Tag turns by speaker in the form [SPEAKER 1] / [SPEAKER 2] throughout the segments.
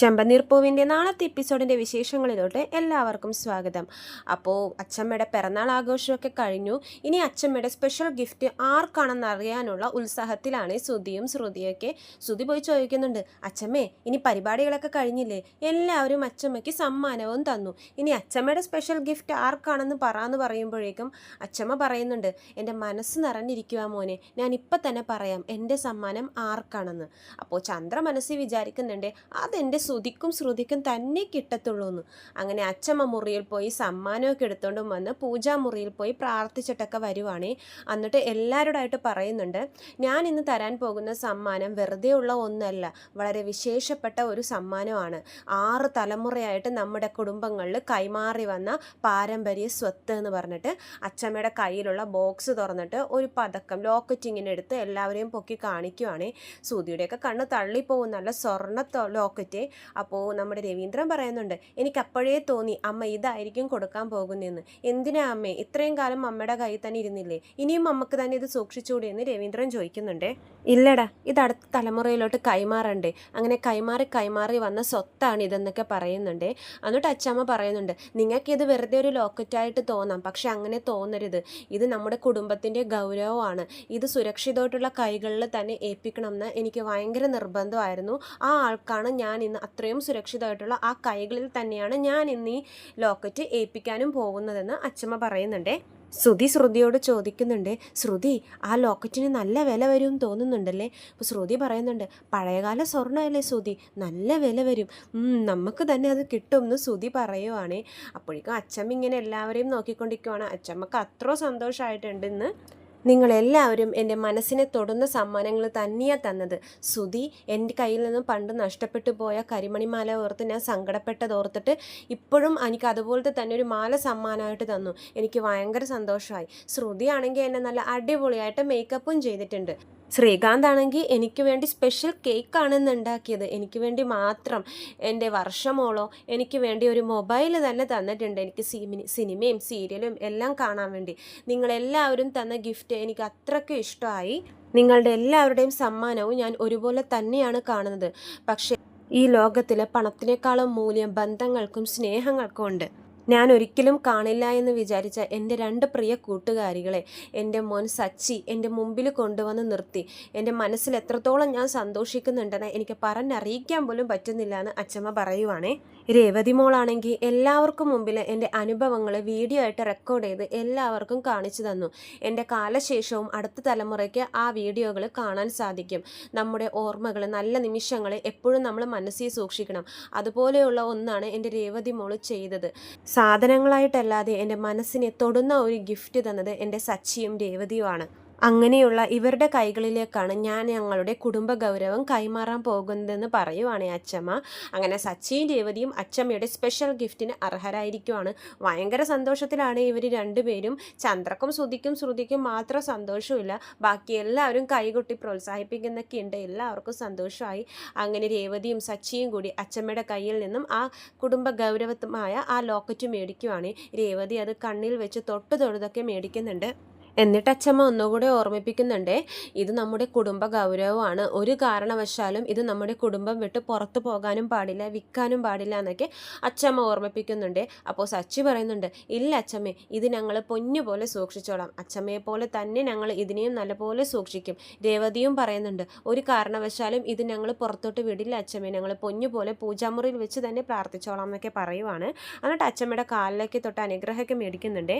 [SPEAKER 1] ചെമ്പനീർ പൂവിന്റെ നാളത്തെ എപ്പിസോഡിന്റെ വിശേഷങ്ങളിലോട്ട് എല്ലാവർക്കും സ്വാഗതം. അപ്പോൾ അച്ചമ്മയുടെ പിറന്നാൾ ആഘോഷമൊക്കെ കഴിഞ്ഞു. ഇനി അച്ചമ്മയുടെ സ്പെഷ്യൽ ഗിഫ്റ്റ് ആർക്കാണെന്ന് അറിയാനുള്ള ഉത്സാഹത്തിലാണ് ശ്രുതിയും ശ്രുതിയൊക്കെ. ശ്രുതി പോയി ചോദിക്കുന്നുണ്ട് അച്ചമ്മേ ഇനി പരിപാടികളൊക്കെ കഴിഞ്ഞില്ലേ? എല്ലാവരും അച്ചമ്മയ്ക്ക് സമ്മാനവും തന്നു. ഇനി അച്ചമ്മയുടെ സ്പെഷ്യൽ ഗിഫ്റ്റ് ആർക്കാണെന്ന് പറയാന്ന് പറയുമ്പോഴേക്കും അച്ചമ്മ പറയുന്നുണ്ട് എന്റെ മനസ്സ് നിറഞ്ഞിരിക്കുക മോനെ. ഞാൻ ഇപ്പം തന്നെ പറയാം എന്റെ സമ്മാനം ആർക്കാണെന്ന്. അപ്പോൾ ചന്ദ്ര മനസ്സിൽ വിചാരിക്കുന്നുണ്ട് അതെന്റെ ശ്രുതിക്കും ശ്രുതിക്കും തന്നെ കിട്ടത്തുള്ളൂ എന്ന് അങ്ങനെ അച്ചമ്മ മുറിയിൽ പോയി സമ്മാനമൊക്കെ എടുത്തുകൊണ്ടും വന്ന് പൂജാമുറിയിൽ പോയി പ്രാർത്ഥിച്ചിട്ടൊക്കെ വരുവാണേ. എന്നിട്ട് എല്ലാവരോടായിട്ട് പറയുന്നുണ്ട് ഞാൻ ഇന്ന് തരാൻ പോകുന്ന സമ്മാനം വെറുതെ ഉള്ള ഒന്നല്ല വളരെ വിശേഷപ്പെട്ട ഒരു സമ്മാനമാണ്. ആറ് തലമുറയായിട്ട് നമ്മുടെ കുടുംബങ്ങളിൽ കൈമാറി വന്ന പാരമ്പര്യ സ്വത്ത് എന്ന് പറഞ്ഞിട്ട് അച്ചമ്മയുടെ കയ്യിലുള്ള ബോക്സ് തുറന്നിട്ട് ഒരു പതക്കം ലോക്കറ്റ് ഇങ്ങനെ എടുത്ത് എല്ലാവരെയും പൊക്കി കാണിക്കുവാണേ. സൂതിയുടെയൊക്കെ കണ്ണ് തള്ളിപ്പോകുന്ന നല്ല സ്വർണ ലോക്കറ്റ്. അപ്പോൾ നമ്മുടെ രവീന്ദ്രൻ പറയുന്നുണ്ട് എനിക്ക് അപ്പോഴേ തോന്നി അമ്മ ഇതായിരിക്കും കൊടുക്കാൻ പോകുന്നതെന്ന് എന്തിനാ അമ്മേ? ഇത്രയും കാലം അമ്മയുടെ കയ്യിൽ തന്നെ ഇരുന്നില്ലേ? ഇനിയും അമ്മയ്ക്ക് തന്നെ ഇത് സൂക്ഷിച്ചുകൂടി എന്ന് രവീന്ദ്രൻ ചോദിക്കുന്നുണ്ട്. ഇല്ലടാ ഇത് അടുത്ത തലമുറയിലോട്ട് കൈമാറണ്ടേ. അങ്ങനെ കൈമാറി കൈമാറി വന്ന സ്വത്താണ് ഇതെന്നൊക്കെ പറയുന്നുണ്ട്. എന്നിട്ട് അച്ഛമ്മ പറയുന്നുണ്ട് നിങ്ങൾക്കിത് വെറുതെ ഒരു ലോക്കറ്റായിട്ട് തോന്നാം. പക്ഷെ അങ്ങനെ തോന്നരുത്. ഇത് നമ്മുടെ കുടുംബത്തിന്റെ ഗൗരവമാണ്. ഇത് സുരക്ഷിതമായിട്ടുള്ള കൈകളിൽ തന്നെ ഏൽപ്പിക്കണം എന്ന് എനിക്ക് ഭയങ്കര നിർബന്ധമായിരുന്നു. ആ ആൾക്കാണ് ഞാൻ ഇന്ന് അത്രയും സുരക്ഷിതമായിട്ടുള്ള ആ കൈകളിൽ തന്നെയാണ് ഞാൻ ഇന്ന് ഈ ലോക്കറ്റ് ഏൽപ്പിക്കാനും പോകുന്നതെന്ന് അച്ഛമ്മ പറയുന്നുണ്ടേ. ശ്രുതി ശ്രുതിയോട് ചോദിക്കുന്നുണ്ട് ശ്രുതി ആ ലോക്കറ്റിന് നല്ല വില വരും തോന്നുന്നുണ്ടല്ലേ? അപ്പോൾ ശ്രുതി പറയുന്നുണ്ട് പഴയകാല സ്വർണമല്ലേ ശ്രുതി? നല്ല വില വരും. നമുക്ക് തന്നെ അത് കിട്ടുമെന്ന് ശ്രുതി പറയുവാണേ. അപ്പോഴേക്കും അച്ഛമ്മ ഇങ്ങനെ എല്ലാവരെയും നോക്കിക്കൊണ്ടിരിക്കുവാണ്. അച്ഛമ്മക്ക് അത്ര സന്തോഷമായിട്ടുണ്ട് ഇന്ന്. നിങ്ങളെല്ലാവരും എന്റെ മനസ്സിനെ തൊടുന്ന സമ്മാനങ്ങൾ തന്നെയാണ് തന്നത്. സുധി എന്റെ കയ്യിൽ നിന്നും പണ്ട് നഷ്ടപ്പെട്ടു പോയ കരിമണിമാല ഓർത്ത് ഞാൻ സങ്കടപ്പെട്ടത് ഓർത്തിട്ട് ഇപ്പോഴും എനിക്ക് അതുപോലത്തെ തന്നെ ഒരു മാല സമ്മാനമായിട്ട് തന്നു. എനിക്ക് ഭയങ്കര സന്തോഷമായി. ശ്രുതി ആണെങ്കിൽ എന്നെ നല്ല അടിപൊളിയായിട്ട് മേക്കപ്പും ചെയ്തിട്ടുണ്ട്. ശ്രീകാന്ത് ആണെങ്കിൽ എനിക്ക് വേണ്ടി സ്പെഷ്യൽ കേക്ക് ആണെന്ന് ഉണ്ടാക്കിയത്. എനിക്ക് വേണ്ടി മാത്രം എന്റെ വർഷമോളോ എനിക്ക് വേണ്ടി ഒരു മൊബൈൽ തന്നെ തന്നിട്ടുണ്ട്. എനിക്ക് സിനിമയും സീരിയലും എല്ലാം കാണാൻ വേണ്ടി. നിങ്ങളെല്ലാവരും തന്ന ഗിഫ്റ്റ് എനിക്ക് അത്രയ്ക്ക് ഇഷ്ടമായി. നിങ്ങളുടെ എല്ലാവരുടെയും സമ്മാനവും ഞാൻ ഒരുപോലെ തന്നെയാണ് കാണുന്നത്. പക്ഷേ ഈ ലോകത്തിലെ പണത്തിനേക്കാളും മൂല്യം ബന്ധങ്ങൾക്കും സ്നേഹങ്ങൾക്കും ഉണ്ട്. ഞാൻ ഒരിക്കലും കാണില്ല എന്ന് വിചാരിച്ച എന്റെ രണ്ട് പ്രിയ കൂട്ടുകാരികളെ എന്റെ മോൻ സച്ചി എന്റെ മുമ്പിൽ കൊണ്ടുവന്ന് നിർത്തി. എന്റെ മനസ്സിൽ എത്രത്തോളം ഞാൻ സന്തോഷിക്കുന്നുണ്ടെന്ന് എനിക്ക് പറഞ്ഞറിയിക്കാൻ പോലും പറ്റുന്നില്ല എന്ന് അച്ഛമ്മ പറയുവാണേ. രേവതി മോളാണെങ്കിൽ എല്ലാവർക്കും മുമ്പിൽ എന്റെ അനുഭവങ്ങൾ വീഡിയോ ആയിട്ട് റെക്കോർഡ് ചെയ്ത് എല്ലാവർക്കും കാണിച്ചു തന്നു. എന്റെ കാലശേഷവും അടുത്ത തലമുറയ്ക്ക് ആ വീഡിയോകൾ കാണാൻ സാധിക്കും. നമ്മുടെ ഓർമ്മകൾ നല്ല നിമിഷങ്ങൾ എപ്പോഴും നമ്മൾ മനസ്സിൽ സൂക്ഷിക്കണം. അതുപോലെയുള്ള ഒന്നാണ് എന്റെ രേവതി മോൾ ചെയ്തത്. സാധനങ്ങളായിട്ടല്ലാതെ എന്റെ മനസ്സിനെ തൊടുന്ന ഒരു ഗിഫ്റ്റ് തന്നത് എന്റെ സച്ചിയും രേവതിയുമാണ്. അങ്ങനെയുള്ള ഇവരുടെ കൈകളിലേക്കാണ് ഞാൻ ഞങ്ങളുടെ കുടുംബ ഗൗരവം കൈമാറാൻ പോകുന്നതെന്ന് പറയുവാണ് അച്ചമ്മ. അങ്ങനെ സച്ചിൻ രേവതിയും അച്ചമ്മയുടെ സ്പെഷ്യൽ ഗിഫ്റ്റിന് അർഹരായിരിക്കുവാണ്. ഭയങ്കര സന്തോഷത്തിലാണ് ഇവർ രണ്ടുപേരും. ചന്ദ്രക്കും ശ്രുതിക്കും ശ്രുതിക്കും മാത്രം സന്തോഷമില്ല ബാക്കി എല്ലാവരും കൈകൊട്ടി പ്രോത്സാഹിപ്പിക്കുന്നൊക്കെ ഉണ്ട്. എല്ലാവർക്കും സന്തോഷമായി. അങ്ങനെ രേവതിയും സച്ചിയും കൂടി അച്ചമ്മയുടെ കയ്യിൽ നിന്നും ആ കുടുംബ ഗൗരവമായ ആ ലോക്കറ്റ് മേടിക്കുവാണ്. രേവതി അത് കണ്ണിൽ വെച്ച് തൊട്ട് തൊഴുതൊക്കെ മേടിക്കുന്നുണ്ട്. എന്നിട്ട് അച്ഛമ്മ ഒന്നുകൂടെ ഓർമ്മിപ്പിക്കുന്നുണ്ട് ഇത് നമ്മുടെ കുടുംബ ഗൗരവമാണ്. ഒരു കാരണവശാലും ഇത് നമ്മുടെ കുടുംബം വിട്ട് പുറത്തു പോകാനും പാടില്ല വിൽക്കാനും പാടില്ല എന്നൊക്കെ അച്ചമ്മ ഓർമ്മിപ്പിക്കുന്നുണ്ട്. അപ്പോൾ സച്ചി പറയുന്നുണ്ട് ഇല്ല അച്ചമ്മേ ഇത് ഞങ്ങൾ പൊന്നുപോലെ സൂക്ഷിച്ചോളാം. അച്ചമ്മയെ പോലെ തന്നെ ഞങ്ങൾ ഇതിനെയും നല്ലപോലെ സൂക്ഷിക്കും. രേവതിയും പറയുന്നുണ്ട് ഒരു കാരണവശാലും ഇത് ഞങ്ങൾ പുറത്തോട്ട് വിടില്ല അച്ചമ്മേ ഞങ്ങൾ പൊന്നുപോലെ പൂജാമുറിയിൽ വെച്ച് തന്നെ പ്രാർത്ഥിച്ചോളാം എന്നൊക്കെ പറയുവാണ്. എന്നിട്ട് അച്ചമ്മയുടെ കാലിലേക്ക് തൊട്ട് അനുഗ്രഹമൊക്കെ മേടിക്കുന്നുണ്ട്.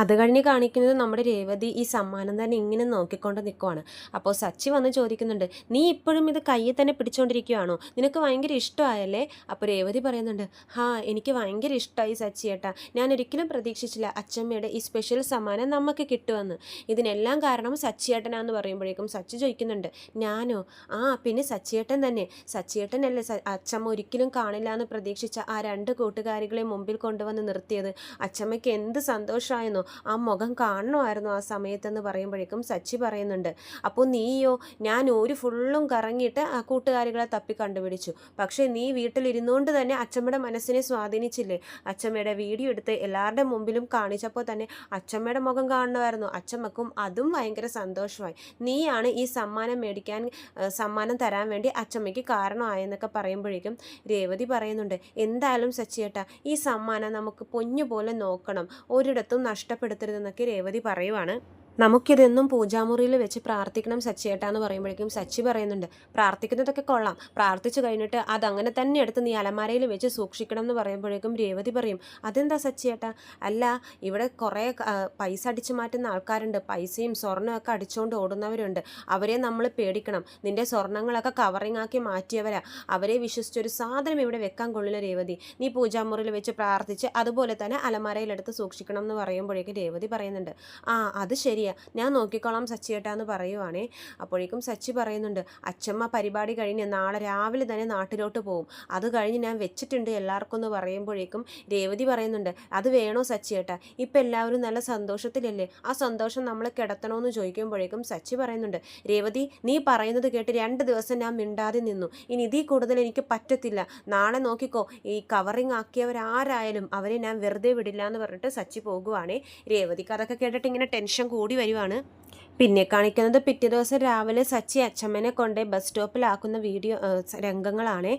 [SPEAKER 1] അത് കഴിഞ്ഞ് കാണിക്കുന്നത് നമ്മുടെ രേവതി ഈ സമ്മാനം തന്നെ ഇങ്ങനെ നോക്കിക്കൊണ്ട് നിൽക്കുവാണ് അപ്പോൾ സച്ചി വന്ന് ചോദിക്കുന്നുണ്ട് നീ ഇപ്പോഴും ഇത് കയ്യിൽ തന്നെ പിടിച്ചുകൊണ്ടിരിക്കുകയാണോ നിനക്ക് ഭയങ്കര ഇഷ്ടമായല്ലേ? അപ്പോൾ രേവതി പറയുന്നുണ്ട് ഹാ എനിക്ക് ഭയങ്കര ഇഷ്ടമായി സച്ചി ഏട്ടാ. ഞാൻ ഒരിക്കലും പ്രതീക്ഷിച്ചില്ല അച്ചമ്മയുടെ ഈ സ്പെഷ്യൽ സമ്മാനം നമുക്ക് കിട്ടുമെന്ന്. ഇതിനെല്ലാം കാരണം സച്ചിയേട്ടനാന്ന് പറയുമ്പോഴേക്കും സച്ചി ചോദിക്കുന്നുണ്ട് ഞാനോ? ആ പിന്നെ സച്ചിയേട്ടൻ തന്നെ. സച്ചിയേട്ടനല്ലേ അച്ചമ്മ ഒരിക്കലും കാണില്ല എന്ന് പ്രതീക്ഷിച്ച ആ രണ്ട് കൂട്ടുകാരികളെ മുമ്പിൽ കൊണ്ടുവന്ന് നിർത്തിയത്. അച്ചമ്മയ്ക്ക് എന്ത് സന്തോഷമായെന്ന് പറയുന്നു. ആ മുഖം കാണണമായിരുന്നു ആ സമയത്തെന്ന് പറയുമ്പോഴേക്കും സച്ചി പറയുന്നുണ്ട്. അപ്പോൾ നീയോ ഞാൻ ഒരു ഫുള്ളും കറങ്ങിയിട്ട് ആ കൂട്ടുകാരികളെ തപ്പി കണ്ടുപിടിച്ചു. പക്ഷേ നീ വീട്ടിലിരുന്നുകൊണ്ട് തന്നെ അച്ചമ്മയുടെ മനസ്സിനെ സ്വാധീനിച്ചില്ലേ? അച്ചമ്മയുടെ വീഡിയോ എടുത്ത് എല്ലാവരുടെ മുമ്പിലും കാണിച്ചപ്പോൾ തന്നെ അച്ചമ്മയുടെ മുഖം കാണണമായിരുന്നു. അച്ചമ്മക്കും അതും ഭയങ്കര സന്തോഷമായി. നീയാണ് ഈ സമ്മാനം മേടിക്കാൻ സമ്മാനം തരാൻ വേണ്ടി അച്ചമ്മയ്ക്ക് കാരണമായെന്നൊക്കെ പറയുമ്പോഴേക്കും രേവതി പറയുന്നുണ്ട്. എന്തായാലും സച്ചിയേട്ട ഈ സമ്മാനം നമുക്ക് പൊന്നു പോലെ നോക്കണം. ഒരിടത്തും നഷ്ടപ്പെടുത്തരുതെന്നൊക്കെ രേവതി പറയുവാണ്. നമുക്കിതെന്നും പൂജാമുറിയിൽ വെച്ച് പ്രാർത്ഥിക്കണം സച്ചിയേട്ടാ എന്ന് പറയുമ്പോഴേക്കും സച്ചി പറയുന്നുണ്ട് പ്രാർത്ഥിക്കുന്നതൊക്കെ കൊള്ളാം. പ്രാർത്ഥിച്ചു കഴിഞ്ഞിട്ട് അതങ്ങനെ തന്നെ എടുത്ത് നീ അലമാരയിൽ വെച്ച് സൂക്ഷിക്കണം എന്ന് പറയുമ്പോഴേക്കും രേവതി പറയും അതെന്താ സച്ചിയേട്ടാ? അല്ല ഇവിടെ കുറേ പൈസ അടിച്ചു മാറ്റുന്ന ആൾക്കാരുണ്ട്. പൈസയും സ്വർണവും ഒക്കെ അടിച്ചുകൊണ്ട് ഓടുന്നവരുണ്ട്. അവരെ നമ്മൾ പേടിക്കണം. നിന്റെ സ്വർണങ്ങളൊക്കെ കവറിങ് ആക്കി മാറ്റിയവരാ. അവരെ വിശ്വസിച്ചൊരു സാധനം ഇവിടെ വെക്കാൻ കൊള്ളില്ല രേവതി. നീ പൂജാമുറിയിൽ വെച്ച് പ്രാർത്ഥിച്ച് അതുപോലെ തന്നെ അലമാരയിലെടുത്ത് സൂക്ഷിക്കണം എന്ന് പറയുമ്പോഴേക്കും രേവതി പറയുന്നുണ്ട് ആ അത് ശരിയാ. ഞാൻ നോക്കിക്കോളാം സച്ചിയേട്ടാ എന്ന് പറയുവാണേ. അപ്പോഴേക്കും സച്ചി പറയുന്നുണ്ട് അച്ഛമ്മ പരിപാടി കഴിഞ്ഞ് നാളെ രാവിലെ തന്നെ നാട്ടിലോട്ട് പോകും അത് കഴിഞ്ഞ് ഞാൻ വെച്ചിട്ടുണ്ട് എല്ലാവർക്കും എന്ന് പറയുമ്പോഴേക്കും രേവതി പറയുന്നുണ്ട് അത് വേണോ സച്ചിയേട്ടാ ഇപ്പം എല്ലാവരും നല്ല സന്തോഷത്തിലല്ലേ? ആ സന്തോഷം നമ്മൾ കിടത്തണമെന്ന് ചോദിക്കുമ്പോഴേക്കും സച്ചി പറയുന്നുണ്ട് രേവതി നീ പറയുന്നത് കേട്ട് രണ്ട് ദിവസം ഞാൻ മിണ്ടാതെ നിന്നു. ഇനി ഇതിൽ കൂടുതൽ എനിക്ക് പറ്റത്തില്ല. നാളെ നോക്കിക്കോ ഈ കവറിങ് ആക്കിയവരാരായാലും അവരെ ഞാൻ വെറുതെ വിടില്ല എന്ന് പറഞ്ഞിട്ട് സച്ചി പോകുവാണേ. രേവതിക്ക് അതൊക്കെ കേട്ടിട്ട് ഇങ്ങനെ ടെൻഷൻ കൂടി വരുവാണ്. പിന്നെ കാണിക്കുന്നത് പിറ്റേ ദിവസം രാവിലെ സച്ചി അച്ചമ്മനെ കൊണ്ട് ബസ് സ്റ്റോപ്പിലാക്കുന്ന വീഡിയോ രംഗങ്ങളാണ്.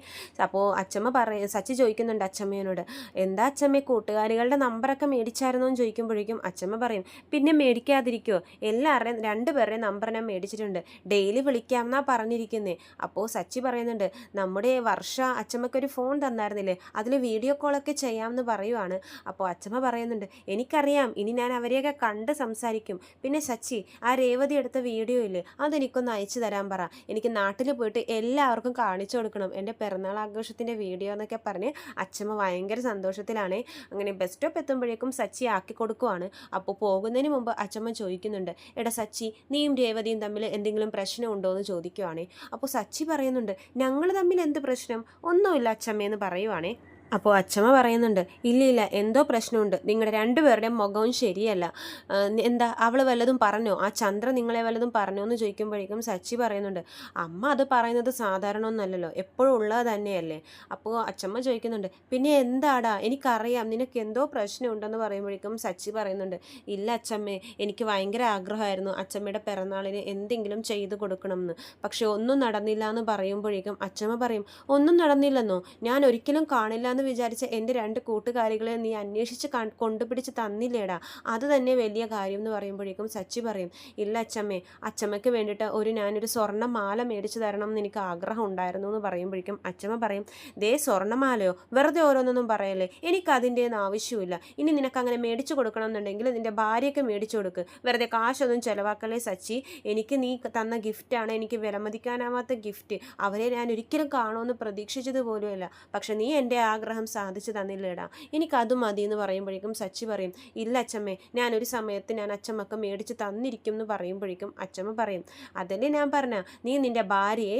[SPEAKER 1] അപ്പോൾ അച്ചമ്മ പറയ സച്ചി ചോദിക്കുന്നുണ്ട് അച്ചമ്മയോട് എന്താ അച്ചമ്മ കൂട്ടുകാരികളുടെ നമ്പറൊക്കെ മേടിച്ചായിരുന്നു? എന്ന് ചോദിക്കുമ്പോഴേക്കും അച്ചമ്മ പറയും പിന്നെ മേടിക്കാതിരിക്കുമോ എല്ലാവരുടെയും രണ്ടുപേരുടെയും നമ്പർ ഞാൻ മേടിച്ചിട്ടുണ്ട്. ഡെയിലി വിളിക്കാമെന്നാണ് പറഞ്ഞിരിക്കുന്നത് അപ്പോൾ സച്ചി പറയുന്നുണ്ട് നമ്മുടെ വർഷ അച്ചമ്മയ്ക്കൊരു ഫോൺ തന്നായിരുന്നില്ലേ? അതിൽ വീഡിയോ കോളൊക്കെ ചെയ്യാമെന്ന് പറയുവാണ്. അപ്പോൾ അച്ചമ്മ പറയുന്നുണ്ട് എനിക്കറിയാം ഇനി ഞാൻ അവരെയൊക്കെ കണ്ട് സംസാരിക്കും. പിന്നെ സച്ചി ആ രേവതി എടുത്ത വീഡിയോ ഇല്ലേ? അതെനിക്കൊന്ന് അയച്ചു തരാൻ പറ. എനിക്ക് നാട്ടിൽ പോയിട്ട് എല്ലാവർക്കും കാണിച്ചു കൊടുക്കണം. എന്റെ പിറന്നാൾ ആഘോഷത്തിന്റെ വീഡിയോ എന്നൊക്കെ പറഞ്ഞ് അച്ഛമ്മ ഭയങ്കര സന്തോഷത്തിലാണ്. അങ്ങനെ ബസ് സ്റ്റോപ്പ് എത്തുമ്പോഴേക്കും സച്ചി ആക്കി കൊടുക്കുവാണ്. അപ്പോൾ പോകുന്നതിന് മുമ്പ് അച്ഛമ്മ ചോദിക്കുന്നുണ്ട് എടാ സച്ചി നീയും രേവതിയും തമ്മിൽ എന്തെങ്കിലും പ്രശ്നമുണ്ടോ എന്ന് ചോദിക്കുവാണേ. അപ്പോൾ സച്ചി പറയുന്നുണ്ട് ഞങ്ങൾ തമ്മിൽ എന്ത് പ്രശ്നം? ഒന്നുമില്ല അച്ചമ്മയെന്ന് പറയുവാണേ. അപ്പോൾ അച്ഛമ്മ പറയുന്നുണ്ട് ഇല്ല ഇല്ല എന്തോ പ്രശ്നമുണ്ട്. നിങ്ങളുടെ രണ്ടുപേരുടെയും മുഖവും ശരിയല്ല. എന്താ അവൾ വല്ലതും പറഞ്ഞോ? ആ ചന്ദ്ര നിങ്ങളെ വല്ലതും പറഞ്ഞോ എന്ന് ചോദിക്കുമ്പോഴേക്കും സച്ചി പറയുന്നുണ്ട് അമ്മ അത് പറയുന്നത് സാധാരണ ഒന്നല്ലല്ലോ. എപ്പോഴും ഉള്ളത് തന്നെയല്ലേ? അപ്പോൾ അച്ഛമ്മ ചോദിക്കുന്നുണ്ട് പിന്നെ എന്താടാ? എനിക്കറിയാം നിനക്ക് എന്തോ പ്രശ്നമുണ്ടെന്ന് പറയുമ്പോഴേക്കും സച്ചി പറയുന്നുണ്ട് ഇല്ല അച്ഛമ്മേ എനിക്ക് ഭയങ്കര ആഗ്രഹമായിരുന്നു അച്ഛമ്മയുടെ പിറന്നാളിന് എന്തെങ്കിലും ചെയ്തു കൊടുക്കണമെന്ന് പക്ഷെ ഒന്നും നടന്നില്ല എന്ന് പറയുമ്പോഴേക്കും അച്ഛമ്മ പറയും ഒന്നും നടന്നില്ലെന്നോ? ഞാൻ ഒരിക്കലും കാണില്ല എന്ന് വിചാരിച്ച എന്റെ രണ്ട് കൂട്ടുകാരികളെ നീ അന്വേഷിച്ച് കൊണ്ടുപിടിച്ച് തന്നില്ലേടാ. അത് തന്നെ വലിയ കാര്യം എന്ന് പറയുമ്പോഴേക്കും സച്ചി പറയും ഇല്ല അച്ചമ്മേ അച്ചമ്മയ്ക്ക് വേണ്ടിയിട്ട് ഒരു ഞാനൊരു സ്വർണ മാല മേടിച്ചു തരണം എന്ന് എനിക്ക് ആഗ്രഹം ഉണ്ടായിരുന്നു എന്ന് പറയുമ്പോഴേക്കും അച്ചമ്മ പറയും ദേ സ്വർണമാലയോ? വെറുതെ ഓരോന്നൊന്നും പറയല്ലേ? എനിക്ക് അതിന്റെ ആവശ്യമില്ല ഇനി നിനക്ക് അങ്ങനെ മേടിച്ചു കൊടുക്കണം എന്നുണ്ടെങ്കിൽ നിന്റെ ഭാര്യയ്ക്ക് മേടിച്ചു കൊടുക്ക്. വെറുതെ കാശൊന്നും ചിലവാക്കല്ലേ സച്ചി? എനിക്ക് നീ തന്ന ഗിഫ്റ്റാണ് എനിക്ക് വിലമതിക്കാനാവാത്ത ഗിഫ്റ്റ് അവരെ ഞാൻ ഒരിക്കലും കാണുമെന്ന് പ്രതീക്ഷിച്ചത് പോലുമല്ല. പക്ഷെ നീ എന്റെ ആഗ്രഹം സാധിച്ചു തന്നില്ലേടാ. എനിക്കത് മതി എന്ന് പറയുമ്പോഴേക്കും സച്ചി പറയും ഇല്ല അച്ചമ്മേ ഞാനൊരു സമയത്ത് ഞാൻ അച്ചമ്മക്ക് മേടിച്ച് തന്നിരിക്കും എന്ന് പറയുമ്പോഴേക്കും അച്ചമ്മ പറയും അതല്ലേ ഞാൻ പറഞ്ഞ നീ നിന്റെ ഭാര്യയെ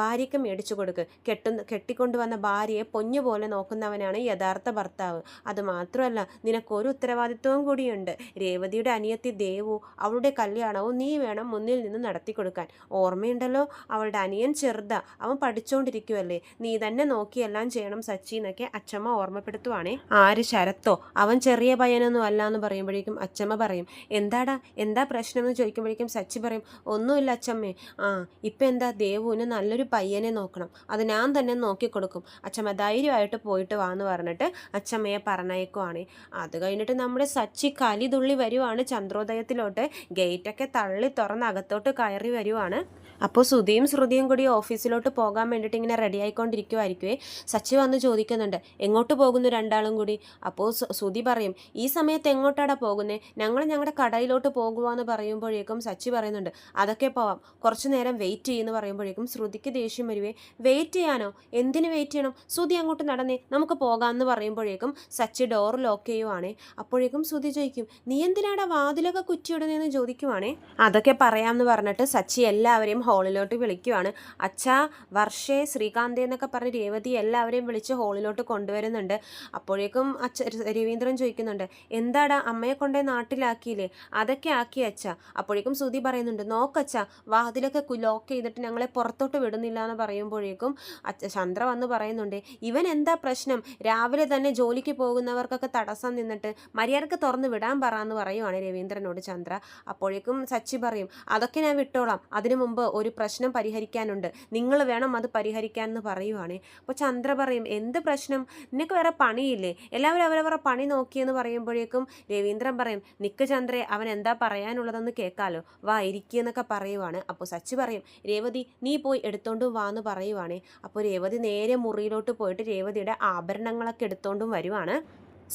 [SPEAKER 1] ഭാര്യയ്ക്ക് മേടിച്ചു കൊടുക്ക്. കെട്ടുന്ന കെട്ടിക്കൊണ്ടുവന്ന ഭാര്യയെ പൊഞ്ഞു പോലെ നോക്കുന്നവനാണ് യഥാർത്ഥ ഭർത്താവ്. അത് മാത്രമല്ല നിനക്കൊരു ഉത്തരവാദിത്വവും കൂടിയുണ്ട്. രേവതിയുടെ അനിയത്തി ദേവു അവളുടെ കല്യാണവും നീ വേണം മുന്നിൽ നിന്ന് നടത്തി കൊടുക്കാൻ. ഓർമ്മയുണ്ടല്ലോ അവളുടെ അനിയൻ ചെറുതാ അവൻ പഠിച്ചുകൊണ്ടിരിക്കുമല്ലേ നീ തന്നെ നോക്കിയെല്ലാം ചെയ്യണം സച്ചി എന്നൊക്കെ അച്ചമ്മ ഓർമ്മപ്പെടുത്തുവാണേ. ആര് ശരത്തോ? അവൻ ചെറിയ പയ്യനൊന്നും അല്ല എന്ന് പറയുമ്പോഴേക്കും അച്ചമ്മ പറയും എന്താടാ? എന്താ പ്രശ്നം? എന്ന് ചോദിക്കുമ്പോഴേക്കും സച്ചി പറയും ഒന്നുമില്ല അച്ചമ്മേ. ആ ഇപ്പം എന്താ? ദേവുവിന് നല്ലൊരു പയ്യനെ നോക്കണം. അത് ഞാൻ തന്നെ നോക്കിക്കൊടുക്കും. അച്ചമ്മ ധൈര്യമായിട്ട് പോയിട്ട് വാ എന്ന് പറഞ്ഞിട്ട് അച്ചമ്മയെ പറഞ്ഞേക്കുവാണേ അത് കഴിഞ്ഞിട്ട് നമ്മുടെ സച്ചി കലി തുള്ളി വരുവാണ് ചന്ദ്രോദയത്തിലോട്ട്. ഗേറ്റൊക്കെ തള്ളി തുറന്ന് അകത്തോട്ട് കയറി വരുവാണ്. അപ്പോൾ സുധിയും ശ്രുതിയും കൂടി ഓഫീസിലോട്ട് പോകാൻ വേണ്ടിയിട്ട് ഇങ്ങനെ റെഡി ആയിക്കൊണ്ടിരിക്കുമായിരിക്കുവേ സച്ചി വന്ന് ചോദിക്കുന്നുണ്ട് എങ്ങോട്ട് പോകുന്നു രണ്ടാളും കൂടി? അപ്പോൾ ശ്രുതി പറയും ഈ സമയത്ത് എങ്ങോട്ടാടാ പോകുന്നത് ഞങ്ങൾ ഞങ്ങളുടെ കടയിലോട്ട് പോകുവാന്ന് പറയുമ്പോഴേക്കും സച്ചി പറയുന്നുണ്ട് അതൊക്കെ പോവാം. കുറച്ച് നേരം വെയിറ്റ് ചെയ്യുമെന്ന് പറയുമ്പോഴേക്കും ശ്രുതിക്ക് ദേഷ്യം വരുവേ. വെയിറ്റ് ചെയ്യാനോ? എന്തിന് വെയിറ്റ് ചെയ്യണം? സുധി അങ്ങോട്ട് നടന്നേ. നമുക്ക് പോകാമെന്ന് പറയുമ്പോഴേക്കും സച്ചി ഡോർ ലോക്ക് ചെയ്യുവാണേ. അപ്പോഴേക്കും സുധി ചോദിക്കും നീ എന്തിനാടാ വാതിലൊക്കെ കുറ്റിയിടുന്നതെന്ന് ചോദിക്കുവാണേ? അതൊക്കെ പറയാമെന്ന് പറഞ്ഞിട്ട് സച്ചി എല്ലാവരെയും ഹോളിലോട്ട് വിളിക്കുവാണ്. അച്ഛാ വർഷേ ശ്രീകാന്ത് എന്നൊക്കെ പറഞ്ഞ് രേവതി എല്ലാവരെയും വിളിച്ച് ഹോളിലോട്ട് കൊണ്ടുവരുന്നുണ്ട്. അപ്പോഴേക്കും അച്ഛ രവീന്ദ്രൻ ചോദിക്കുന്നുണ്ട് എന്താടാ അമ്മയെ കൊണ്ടേ നാട്ടിലാക്കിയില്ലേ? അതൊക്കെ ആക്കി അച്ഛാ. അപ്പോഴേക്കും സുധി പറയുന്നുണ്ട് നോക്കച്ഛാ വാതിലൊക്കെ ലോക്ക് ചെയ്തിട്ട് ഞങ്ങളെ പുറത്തോട്ട് വിടുന്നില്ല എന്ന് പറയുമ്പോഴേക്കും അച്ഛ ചന്ദ്ര വന്ന് പറയുന്നുണ്ട് ഇവൻ എന്താ പ്രശ്നം? രാവിലെ തന്നെ ജോലിക്ക് പോകുന്നവർക്കൊക്കെ തടസ്സം നിന്നിട്ട് മര്യാദയ്ക്ക് തുറന്ന് വിടാൻ പറ പറയുവാണ് രവീന്ദ്രനോട് ചന്ദ്ര. അപ്പോഴേക്കും സച്ചി പറയും അതൊക്കെ ഞാൻ വിട്ടോളാം. അതിനു മുമ്പ് ഒരു പ്രശ്നം പരിഹരിക്കാനുണ്ട്. നിങ്ങൾ വേണം അത് പരിഹരിക്കാൻ എന്ന് പറയുവാണ്. അപ്പോൾ ചന്ദ്ര പറയും എന്ത് പ്രശ്നം? നിനക്ക് വേറെ പണിയില്ലേ? എല്ലാവരും അവരവരുടെ പണി നോക്കിയെന്ന് പറയുമ്പോഴേക്കും രവീന്ദ്രൻ പറയും നിക്ക് ചന്ദ്രേ അവൻ എന്താ പറയാനുള്ളതെന്ന് കേൾക്കാലോ. വാ ഇരിക്കുന്നൊക്കെ പറയുവാണ്. അപ്പോൾ സച്ചി പറയും രേവതി നീ പോയി എടുത്തോണ്ട് വാ എന്ന് പറയുവാണ്. അപ്പോൾ രേവതി നേരെ മുറിയിലോട്ട് പോയിട്ട് രേവതിയുടെ ആഭരണങ്ങളൊക്കെ എടുത്തോണ്ടും വരുവാണ്.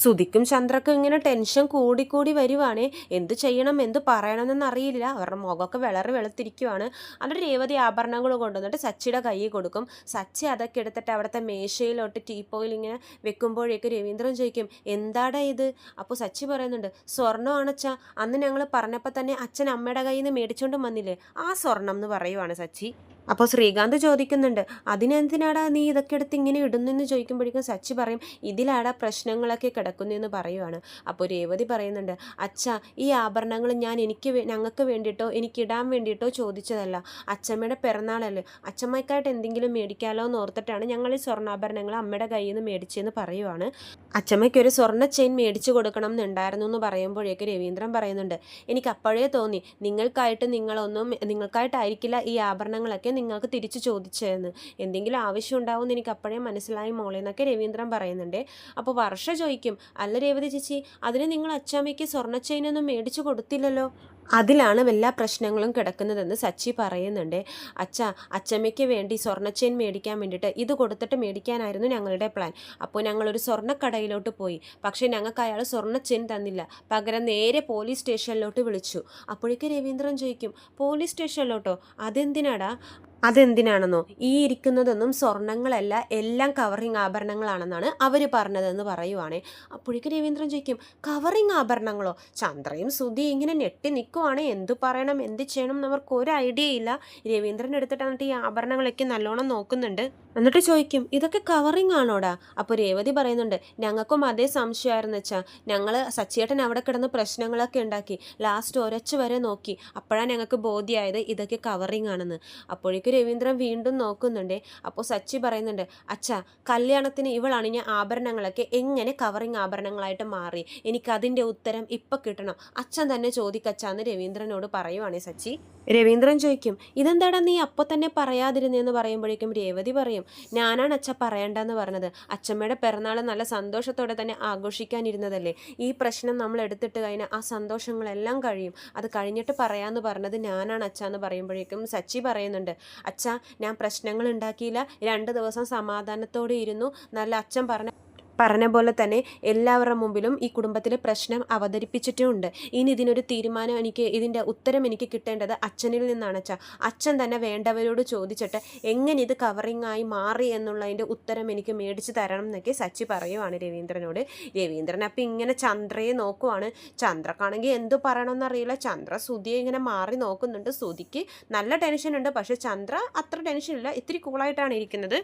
[SPEAKER 1] സുധിക്കും ചന്ദ്രക്കും ഇങ്ങനെ ടെൻഷൻ കൂടിക്കൂടി വരുവാണ്. എന്ത് ചെയ്യണം എന്ത് അറിയില്ല. അവരുടെ മുഖമൊക്കെ വിളറി വെളുത്തിരിക്കുവാണ്. അവിടെ രേവതി ആഭരണങ്ങൾ കൊണ്ടുവന്നിട്ട് സച്ചിയുടെ കൈ കൊടുക്കും. സച്ചി അതൊക്കെ എടുത്തിട്ട് അവിടുത്തെ മേശയിലോട്ട് ടീപ്പോയിൽ ഇങ്ങനെ വെക്കുമ്പോഴേക്ക് രവീന്ദ്രൻ ചോദിക്കും എന്താടാ ഇത്? അപ്പോൾ സച്ചി പറയുന്നുണ്ട് സ്വർണമാണച്ചാ അന്ന് ഞങ്ങൾ പറഞ്ഞപ്പോൾ തന്നെ അച്ഛൻ അമ്മയുടെ കയ്യിൽ നിന്ന് മേടിച്ചോണ്ട് വന്നില്ലേ? ആ സ്വർണം എന്ന് പറയുവാണ് സച്ചി. അപ്പോൾ ശ്രീകാന്ത് ചോദിക്കുന്നുണ്ട് അതിനെന്തിനാടാ നീ ഇതൊക്കെ എടുത്ത് ഇങ്ങനെ ഇടുന്നെന്ന് ചോദിക്കുമ്പോഴേക്കും സച്ചി പറയും ഇതിലാടാ പ്രശ്നങ്ങളൊക്കെ കിടക്കുന്നതെന്ന് പറയുവാണ്. അപ്പോൾ രേവതി പറയുന്നുണ്ട് അച്ഛ ഈ ആഭരണങ്ങൾ ഞാൻ എനിക്ക് ഞങ്ങൾക്ക് വേണ്ടിയിട്ടോ എനിക്കിടാൻ വേണ്ടിയിട്ടോ ചോദിച്ചതല്ല. അച്ഛമ്മയുടെ പിറന്നാളല്ലേ. അച്ഛമ്മയ്ക്കായിട്ട് എന്തെങ്കിലും മേടിക്കാലോ എന്ന് ഓർത്തിട്ടാണ് ഞങ്ങൾ ഈ സ്വർണാഭരണങ്ങൾ അമ്മയുടെ കയ്യിൽ നിന്ന് മേടിച്ചതെന്ന് പറയുവാണ്. അച്ഛമ്മയ്ക്ക് ഒരു സ്വർണ ചെയിൻ മേടിച്ചു കൊടുക്കണം എന്നുണ്ടായിരുന്നു എന്ന് പറയുമ്പോഴേക്ക് രവീന്ദ്രൻ പറയുന്നുണ്ട് എനിക്ക് അപ്പോഴേ തോന്നി നിങ്ങൾക്കായിട്ട് നിങ്ങളൊന്നും നിങ്ങൾക്കായിട്ടായിരിക്കില്ല ഈ ആഭരണങ്ങളൊക്കെ നിങ്ങൾക്ക് തിരിച്ചു ചോദിച്ചതെന്ന് എന്തെങ്കിലും ആവശ്യം ഉണ്ടാവുമെന്ന് എനിക്ക് അപ്പോഴേ മനസ്സിലായി മോളെ എന്നൊക്കെ രവീന്ദ്രൻ പറയുന്നുണ്ട്. അപ്പോൾ വർഷ ചോദിക്കും അല്ല രേവതി ചേച്ചി അതിന് നിങ്ങൾ അച്ചാമ്മയ്ക്ക് സ്വർണ ചെയിനൊന്നും മേടിച്ചു കൊടുത്തില്ലല്ലോ? അതിലാണ് എല്ലാ പ്രശ്നങ്ങളും കിടക്കുന്നതെന്ന് സച്ചി പറയുന്നുണ്ട്. അച്ഛ അച്ചമ്മയ്ക്ക് വേണ്ടി സ്വർണച്ചെയിൻ മേടിക്കാൻ വേണ്ടിയിട്ട് ഇത് കൊടുത്തിട്ട് മേടിക്കാനായിരുന്നു ഞങ്ങളുടെ പ്ലാൻ. അപ്പോൾ ഞങ്ങളൊരു സ്വർണക്കടയിലോട്ട് പോയി. പക്ഷേ ഞങ്ങൾക്ക് അയാൾ സ്വർണച്ചെയിൻ തന്നില്ല. പകരം നേരെ പോലീസ് സ്റ്റേഷനിലോട്ട് വിളിച്ചു. അപ്പോഴേക്ക് രവീന്ദ്രൻ ചോദിക്കും പോലീസ് സ്റ്റേഷനിലോട്ടോ? അതെന്തിനാടാ? അതെന്തിനാണെന്നോ? ഈ ഇരിക്കുന്നതൊന്നും സ്വർണങ്ങളല്ല എല്ലാം കവറിങ് ആഭരണങ്ങളാണെന്നാണ് അവർ പറഞ്ഞതെന്ന് പറയുവാണേ. അപ്പോഴേക്ക് രവീന്ദ്രൻ ചോദിക്കും കവറിങ് ആഭരണങ്ങളോ? ചന്ദ്രയും സുധി ഇങ്ങനെ ഞെട്ടി നിൽക്കുവാണ് എന്തു പറയണം? എന്ത് ചെയ്യണം? എന്നവർക്ക് ഒരു ഐഡിയ ഇല്ല. രവീന്ദ്രൻ എടുത്തിട്ട് എന്നിട്ട് ഈ ആഭരണങ്ങളൊക്കെ നല്ലോണം നോക്കുന്നുണ്ട്. എന്നിട്ട് ചോദിക്കും ഇതൊക്കെ കവറിങ് ആണോടാ? അപ്പോൾ രേവതി പറയുന്നുണ്ട് ഞങ്ങൾക്കും അതേ സംശയമായിരുന്നു വെച്ചാൽ ഞങ്ങൾ സച്ചിയേട്ടൻ അവിടെ കിടന്ന് പ്രശ്നങ്ങളൊക്കെ ഉണ്ടാക്കി. ലാസ്റ്റ് ഒരച്ച് വരെ നോക്കി. അപ്പോഴാണ് ഞങ്ങൾക്ക് ബോധ്യമായത് ഇതൊക്കെ കവറിങ് ആണെന്ന്. അപ്പോഴേക്കും രവീന്ദ്രൻ വീണ്ടും നോക്കുന്നുണ്ട്. അപ്പോൾ സച്ചി പറയുന്നുണ്ട് അച്ഛാ കല്യാണത്തിന് ഇവളണിഞ്ഞ ആഭരണങ്ങളൊക്കെ എങ്ങനെ കവറിങ് ആഭരണങ്ങളായിട്ട് മാറി? എനിക്കതിന്റെ ഉത്തരം ഇപ്പം കിട്ടണം. അച്ഛൻ തന്നെ ചോദിക്കച്ചാന്ന് രവീന്ദ്രനോട് പറയുവാണേ സച്ചി. രവീന്ദ്രൻ ചോദിക്കും ഇതെന്താടാ നീ അപ്പോൾ തന്നെ പറയാതിരുന്നതെന്ന് പറയുമ്പോഴേക്കും രേവതി പറയും ഞാനാണ് അച്ഛ പറയണ്ടെന്ന് പറഞ്ഞത്. അച്ഛമ്മയുടെ പിറന്നാൾ നല്ല സന്തോഷത്തോടെ തന്നെ ആഘോഷിക്കാനിരുന്നതല്ലേ? ഈ പ്രശ്നം നമ്മൾ എടുത്തിട്ട് കഴിഞ്ഞാൽ ആ സന്തോഷങ്ങളെല്ലാം കഴിയും. അത് കഴിഞ്ഞിട്ട് പറയാമെന്ന് പറഞ്ഞത് ഞാനാണ് അച്ഛ എന്ന് പറയുമ്പോഴേക്കും സച്ചി പറയുന്നുണ്ട്. അച്ഛ ഞാൻ പ്രശ്നങ്ങൾ ഉണ്ടാക്കിയില്ല. രണ്ട് ദിവസം സമാധാനത്തോടെ ഇരുന്നു. നല്ല അച്ഛൻ പറഞ്ഞ പറഞ്ഞ പോലെ തന്നെ എല്ലാവരുടെ മുമ്പിലും ഈ കുടുംബത്തിലെ പ്രശ്നം അവതരിപ്പിച്ചിട്ടുമുണ്ട് ഇനി ഇതിനൊരു തീരുമാനം എനിക്ക് ഇതിന്റെ ഉത്തരം എനിക്ക് കിട്ടേണ്ടത് അച്ഛനിൽ നിന്നാണ് അച്ഛ. അച്ഛൻ തന്നെ വേണ്ടവരോട് ചോദിച്ചിട്ട് എങ്ങനെ ഇത് കവറിങ് ആയി മാറി എന്നുള്ളതിന്റെ ഉത്തരം എനിക്ക് മേടിച്ച് തരണം എന്നൊക്കെ സച്ചി പറയുവാണ് രവീന്ദ്രനോട്. രവീന്ദ്രൻ അപ്പം ഇങ്ങനെ ചന്ദ്രയെ നോക്കുവാണ്. ചന്ദ്രക്കാണെങ്കിൽ എന്ത് പറയണമെന്നറിയില്ല. ചന്ദ്ര സുധിയെ ഇങ്ങനെ മാറി നോക്കുന്നുണ്ട്. സുധിക്ക് നല്ല ടെൻഷനുണ്ട്. പക്ഷേ ചന്ദ്ര അത്ര ടെൻഷനില്ല. ഇത്തിരി കൂളായിട്ടാണ് ഇരിക്കുന്നത്.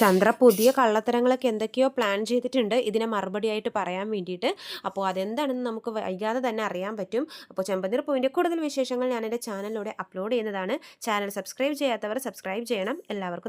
[SPEAKER 1] ചന്ദ്ര പുതിയ കള്ളത്തരങ്ങളൊക്കെ എന്തൊക്കെയോ പ്ലാൻ ചെയ്തിട്ടുണ്ട്. ഇതിനെ മറുപടിയായിട്ട് പറയാൻ വേണ്ടിയിട്ട്. അപ്പോൾ അതെന്താണെന്ന് നമുക്ക് വൈകാതെ തന്നെ അറിയാൻ പറ്റും. അപ്പോൾ ചെമ്പനീർ പൂവിന്റെ കൂടുതൽ വിശേഷങ്ങൾ ഞാൻ എന്റെ ചാനലിലൂടെ അപ്ലോഡ് ചെയ്യുന്നതാണ്. ചാനൽ സബ്സ്ക്രൈബ് ചെയ്യാത്തവർ സബ്സ്ക്രൈബ് ചെയ്യണം. എല്ലാവർക്കും